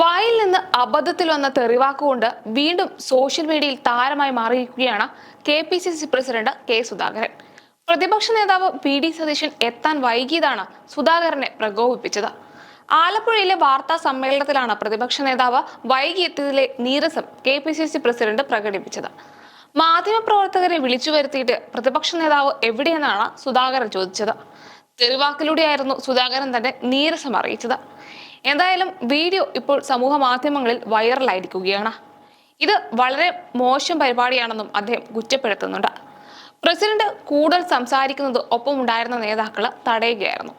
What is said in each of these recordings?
വായിൽ നിന്ന് അബദ്ധത്തിൽ വന്ന തെറിവാക്കുകൊണ്ട് വീണ്ടും സോഷ്യൽ മീഡിയയിൽ താരമായി മാറിയിരിക്കുകയാണ് K P C C president K Sudhakaran. പ്രതിപക്ഷ നേതാവ് പി ഡി സതീശൻ എത്താൻ വൈകിയതാണ് സുധാകരനെ പ്രകോപിപ്പിച്ചത്. ആലപ്പുഴയിലെ വാർത്താ സമ്മേളനത്തിലാണ് പ്രതിപക്ഷ നേതാവ് വൈകിയെത്തിയതിലെ നീരസം K P C C president പ്രകടിപ്പിച്ചത്. മാധ്യമപ്രവർത്തകരെ വിളിച്ചു വരുത്തിയിട്ട് പ്രതിപക്ഷ നേതാവ് എവിടെയെന്നാണ് സുധാകരൻ ചോദിച്ചത്. തെരുവാക്കിലൂടെയായിരുന്നു സുധാകരൻ തന്നെ നീരസം അറിയിച്ചത്. എന്തായാലും വീഡിയോ ഇപ്പോൾ സമൂഹ മാധ്യമങ്ങളിൽ വൈറലായിരിക്കുകയാണ്. ഇത് വളരെ മോശം പരിപാടിയാണെന്നും അദ്ദേഹം കുറ്റപ്പെടുത്തുന്നുണ്ട്. പ്രസിഡന്റ് കൂടുതൽ സംസാരിക്കുന്നത് ഒപ്പമുണ്ടായിരുന്ന നേതാക്കൾ തടയുകയായിരുന്നു.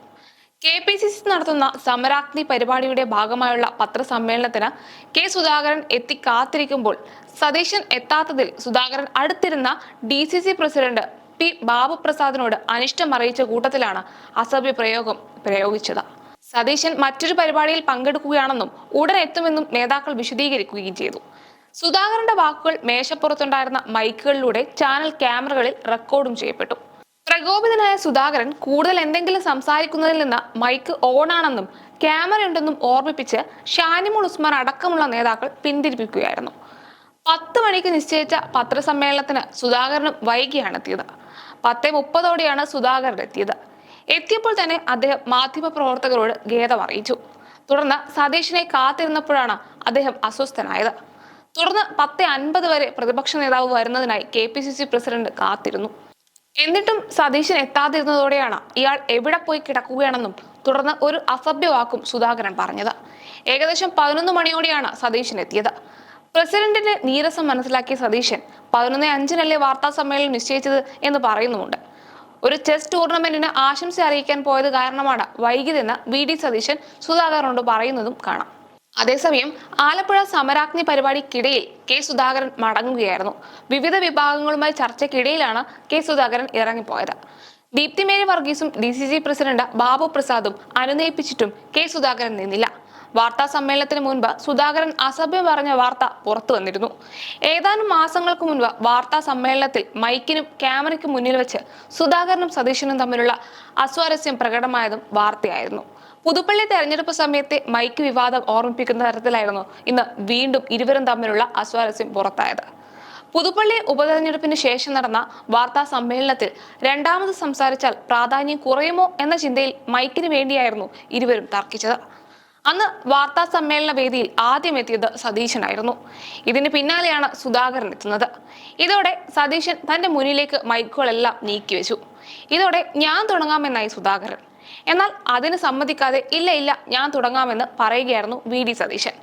കെ പി സി സി നടത്തുന്ന സമരാഗ്നി പരിപാടിയുടെ ഭാഗമായുള്ള പത്രസമ്മേളനത്തിന് കെ സുധാകരൻ എത്തി കാത്തിരിക്കുമ്പോൾ സതീശൻ എത്താത്തതിൽ Sudhakaran അടുത്തിരുന്ന D C C president P ബാബുപ്രസാദിനോട് അനിഷ്ടം അറിയിച്ച കൂട്ടത്തിലാണ് അസഭ്യ പ്രയോഗം പ്രയോഗിച്ചത്. സതീശൻ മറ്റൊരു പരിപാടിയിൽ പങ്കെടുക്കുകയാണെന്നും ഉടൻ എത്തുമെന്നും നേതാക്കൾ വിശദീകരിക്കുകയും ചെയ്തു. സുധാകരന്റെ വാക്കുകൾ മേശപ്പുറത്തുണ്ടായിരുന്ന മൈക്കുകളിലൂടെ ചാനൽ ക്യാമറകളിൽ റെക്കോർഡും ചെയ്യപ്പെട്ടു. പ്രകോപിതനായ സുധാകരൻ കൂടുതൽ എന്തെങ്കിലും സംസാരിക്കുന്നതിൽ നിന്ന് മൈക്ക് ഓണാണെന്നും ക്യാമറ ഉണ്ടെന്നും ഓർമ്മിപ്പിച്ച് ഷാനിമോൾ ഉസ്മാൻ അടക്കമുള്ള നേതാക്കൾ പിന്തിരിപ്പിക്കുകയായിരുന്നു. പത്ത് മണിക്ക് നിശ്ചയിച്ച പത്രസമ്മേളനത്തിന് സുധാകരനും വൈകിയാണ് എത്തിയത്. പത്തേ മുപ്പതോടെയാണ് സുധാകരൻ എത്തിയത്. എത്തിയപ്പോൾ തന്നെ അദ്ദേഹം മാധ്യമപ്രവർത്തകരോട് ഖേദം അറിയിച്ചു. തുടർന്ന് സതീഷിനെ കാത്തിരുന്നപ്പോഴാണ് അദ്ദേഹം അസ്വസ്ഥനായത്. തുടർന്ന് പത്ത് അൻപത് വരെ പ്രതിപക്ഷ നേതാവ് വരുന്നതിനായി K P C C president കാത്തിരുന്നു. എന്നിട്ടും സതീശൻ എത്താതിരുന്നതോടെയാണ് ഇയാൾ എവിടെ പോയി കിടക്കുകയാണെന്നും തുടർന്ന് ഒരു അസഭ്യവാക്കും സുധാകരൻ പറഞ്ഞത്. ഏകദേശം പതിനൊന്ന് മണിയോടെയാണ് സതീശൻ എത്തിയത്. പ്രസിഡന്റിന്റെ നീരസം മനസ്സിലാക്കിയ സതീശൻ പതിനൊന്ന് അഞ്ചിനല്ലേ വാർത്താ സമ്മേളനം നിശ്ചയിച്ചത് എന്ന് പറയുന്നുമുണ്ട്. ഒരു ചെസ് ടൂർണമെന്റിന് ആശംസ അറിയിക്കാൻ പോയത് കാരണമാണ് വൈകിയതെന്ന് വി ഡി സതീശൻ സുധാകരനോട് പറയുന്നതും കാണാം. അതേസമയം ആലപ്പുഴ സമരാഗ്നി പരിപാടിക്കിടയിൽ കെ സുധാകരൻ മടങ്ങുകയായിരുന്നു. വിവിധ വിഭാഗങ്ങളുമായി ചർച്ചയ്ക്കിടയിലാണ് കെ സുധാകരൻ ഇറങ്ങിപ്പോയത്. Deepthi Mary വർഗീസും D C C president Babu പ്രസാദും അനുനയിപ്പിച്ചിട്ടും കെ സുധാകരൻ നിന്നില്ല. വാർത്താ സമ്മേളനത്തിന് മുൻപ് സുധാകരൻ അസഭ്യം പറഞ്ഞ വാർത്ത പുറത്തു വന്നിരുന്നു. ഏതാനും മാസങ്ങൾക്ക് മുൻപ് വാർത്താ സമ്മേളനത്തിൽ മൈക്കിനും ക്യാമറയ്ക്കും മുന്നിൽ വെച്ച് സുധാകരനും സതീശനും തമ്മിലുള്ള അസ്വാരസ്യം പ്രകടമായതും വാർത്തയായിരുന്നു. പുതുപ്പള്ളി തെരഞ്ഞെടുപ്പ് സമയത്തെ മൈക്ക് വിവാദം ഓർമ്മിപ്പിക്കുന്ന തരത്തിലായിരുന്നു ഇന്ന് വീണ്ടും ഇരുവരും തമ്മിലുള്ള അസ്വാരസ്യം പുറത്തായത്. പുതുപ്പള്ളി ഉപതെരഞ്ഞെടുപ്പിന് ശേഷം നടന്ന വാർത്താ സമ്മേളനത്തിൽ രണ്ടാമത് സംസാരിച്ചാൽ പ്രാധാന്യം കുറയുമോ എന്ന ചിന്തയിൽ മൈക്കിന് വേണ്ടിയായിരുന്നു ഇരുവരും തർക്കിച്ചത്. അന്ന് വാർത്താ സമ്മേളന വേദിയിൽ ആദ്യം എത്തിയത് സതീശനായിരുന്നു. ഇതിന് പിന്നാലെയാണ് സുധാകരൻ എത്തുന്നത്. ഇതോടെ സതീശൻ തന്റെ മുന്നിലേക്ക് മൈക്കുകളെല്ലാം നീക്കിവെച്ചു ഇതോടെ ഞാൻ തുടങ്ങാമെന്നായി സുധാകരൻ. എന്നാൽ അതിന് സമ്മതിക്കാതെ ഇല്ല ഇല്ല ഞാൻ തുടങ്ങാമെന്ന് പറയുകയായിരുന്നു വി ഡി സതീശൻ.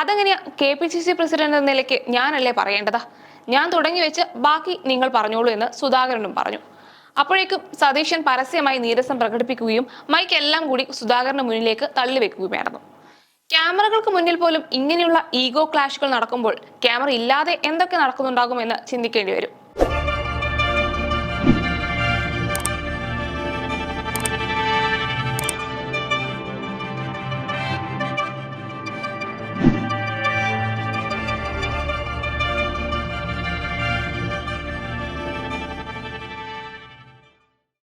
അതെങ്ങനെയാ K P C C president എന്ന നിലയ്ക്ക് ഞാനല്ലേ പറയേണ്ടത്? ഞാൻ തുടങ്ങി വെച്ച് ബാക്കി നിങ്ങൾ പറഞ്ഞോളൂ എന്ന് സുധാകരനും പറഞ്ഞു. അപ്പോഴേക്കും സതീശൻ പരസ്യമായി നീരസം പ്രകടിപ്പിക്കുകയും മൈക്ക് എല്ലാം കൂടി സുധാകരന് മുന്നിലേക്ക് തള്ളിവെക്കുകയുമായിരുന്നു ക്യാമറകൾക്ക് മുന്നിൽ പോലും ഇങ്ങനെയുള്ള ഈഗോ ക്ലാഷുകൾ നടക്കുമ്പോൾ ക്യാമറ ഇല്ലാതെ എന്തൊക്കെ നടക്കുന്നുണ്ടാകുമെന്ന് ചിന്തിക്കേണ്ടി വരും.